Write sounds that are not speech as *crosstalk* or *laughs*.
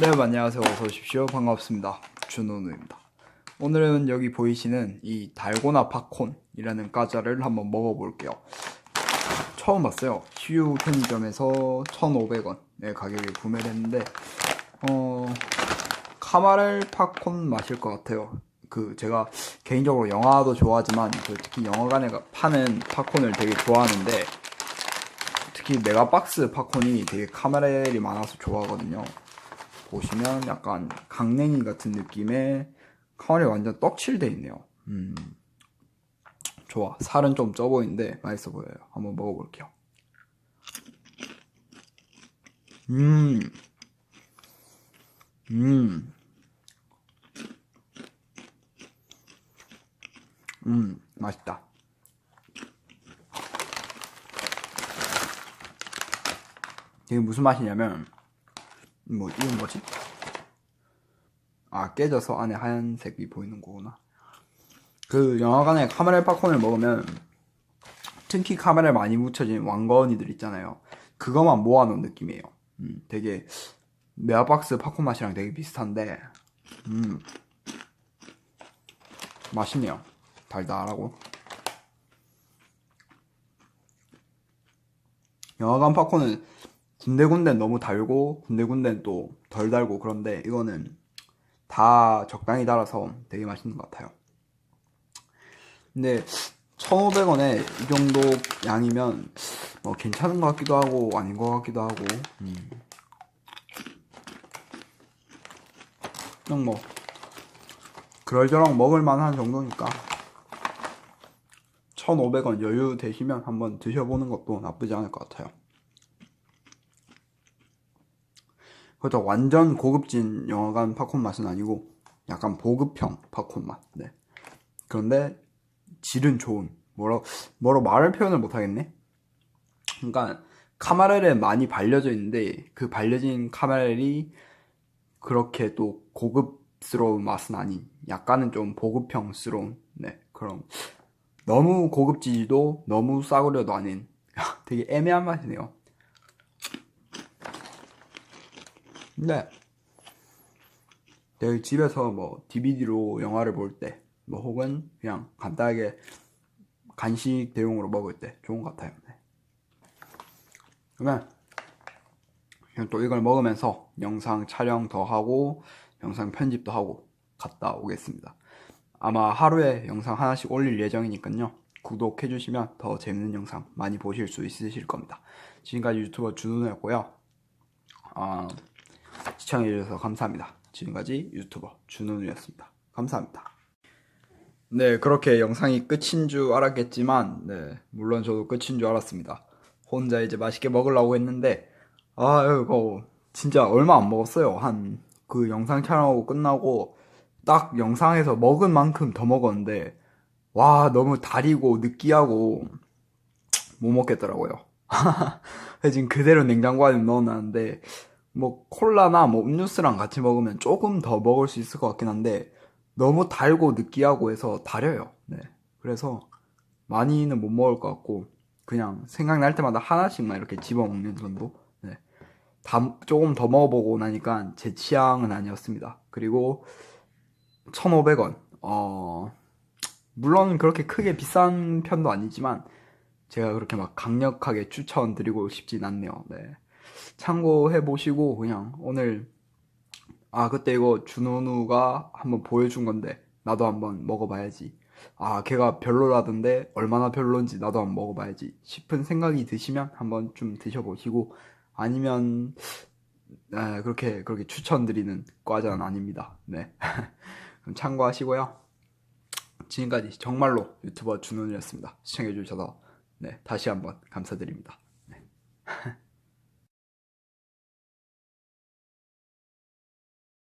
네, 안녕하세요. 어서 오십시오. 반갑습니다. 준호누입니다. 오늘은 여기 보이시는 이 달고나 팝콘이라는 과자를 한번 먹어볼게요. 처음 봤어요. 휴 편의점에서 1,500원 네, 가격에 구매를 했는데, 어, 카마렐 팝콘 맛일 것 같아요. 그, 제가 개인적으로 영화도 좋아하지만, 그 특히 영화관에 가- 파는 팝콘을 되게 좋아하는데, 특히 메가박스 팝콘이 되게 카마렐이 많아서 좋아하거든요. 보시면 약간 강냉이 같은 느낌의 카마렐이 완전 떡칠돼 있네요. 음, 좋아. 살은 좀 쪄 보이는데 맛있어 보여요. 한번 먹어볼게요. 음, 음, 음, 맛있다. 이게 무슨 맛이냐면, 뭐, 이건 뭐지? 아, 깨져서 안에 하얀색이 보이는 거구나. 그 영화관에 카메라 팝콘을 먹으면 특히 카메라에 많이 묻혀진 왕건이들 있잖아요. 그거만 모아놓은 느낌이에요. 음, 되게 메아박스 팝콘 맛이랑 되게 비슷한데, 음, 맛있네요. 달달하고. 영화관 팝콘은 군데군데 너무 달고 군데군데는 또덜 달고 그런데 이거는 다 적당히 달아서 되게 맛있는 것 같아요. 근데 1,500원에 이 정도 양이면 뭐 괜찮은 것 같기도 하고 아닌 것 같기도 하고 음. 그냥 뭐 그럴저럴 먹을 만한 정도니까 1,500원 여유 되시면 한번 드셔보는 것도 나쁘지 않을 것 같아요. 그렇죠. 완전 고급진 영화관 팝콘 맛은 아니고 약간 보급형 팝콘 맛. 네. 그런데 질은 좋은. 뭐라 뭐로 말을 표현을 못 하겠네. 그러니까 카마렐에 많이 발려져 있는데 그 발려진 카마렐이 그렇게 또 고급스러운 맛은 아닌 약간은 좀 보급형스러운 네 그런 너무 고급지지도 너무 싸구려도 아닌 *laughs* 되게 애매한 맛이네요. 근데 내가 집에서 뭐 DVD로 영화를 볼 때, 뭐 혹은 그냥 간단하게 간식 대용으로 먹을 때 좋은 것 같아요. 네. 그러면 또 이걸 먹으면서 영상 촬영 더 하고 영상 편집도 하고 갔다 오겠습니다. 아마 하루에 영상 하나씩 올릴 예정이니까요. 구독해 주시면 더 재밌는 영상 많이 보실 수 있으실 겁니다. 지금까지 유튜버 준우였고요. 아, 시청해주셔서 감사합니다. 지금까지 유튜버 준훈이었습니다. 감사합니다. 네, 그렇게 영상이 끝인 줄 알았겠지만, 네, 물론 저도 끝인 줄 알았습니다. 혼자 이제 맛있게 먹으려고 했는데, 아, 이거 진짜 얼마 안 먹었어요. 한 그 영상 촬영하고 끝나고 딱 영상에서 먹은 만큼 더 먹었는데, 와, 너무 달이고 느끼하고 못 먹겠더라고요. *laughs* 지금 그대로 냉장고 안에 넣어놨는데, 뭐 콜라나 뭐 음료수랑 같이 먹으면 조금 더 먹을 수 있을 것 같긴 한데 너무 달고 느끼하고 해서 달여요. 네. 그래서 많이는 못 먹을 것 같고 그냥 생각날 때마다 하나씩만 이렇게 집어 먹는 정도. 네. 다 조금 더 먹어보고 나니까 제 취향은 아니었습니다. 그리고 1,500원. 어 물론 그렇게 크게 비싼 편도 아니지만 제가 그렇게 막 강력하게 추천드리고 싶진 않네요. 네. 참고해 보시고 그냥 오늘 아 그때 이거 준호누가 한번 보여준 건데 나도 한번 먹어봐야지. 아 걔가 별로라던데 얼마나 별론지 나도 한번 먹어봐야지 싶은 생각이 드시면 한번 좀 드셔보시고 아니면 에, 그렇게 그렇게 추천드리는 과자는 아닙니다. 네. *laughs* 그럼 참고하시고요. 지금까지 정말로 유튜버 준호누였습니다. 시청해주셔서 네 다시 한번 감사드립니다. 네. *laughs*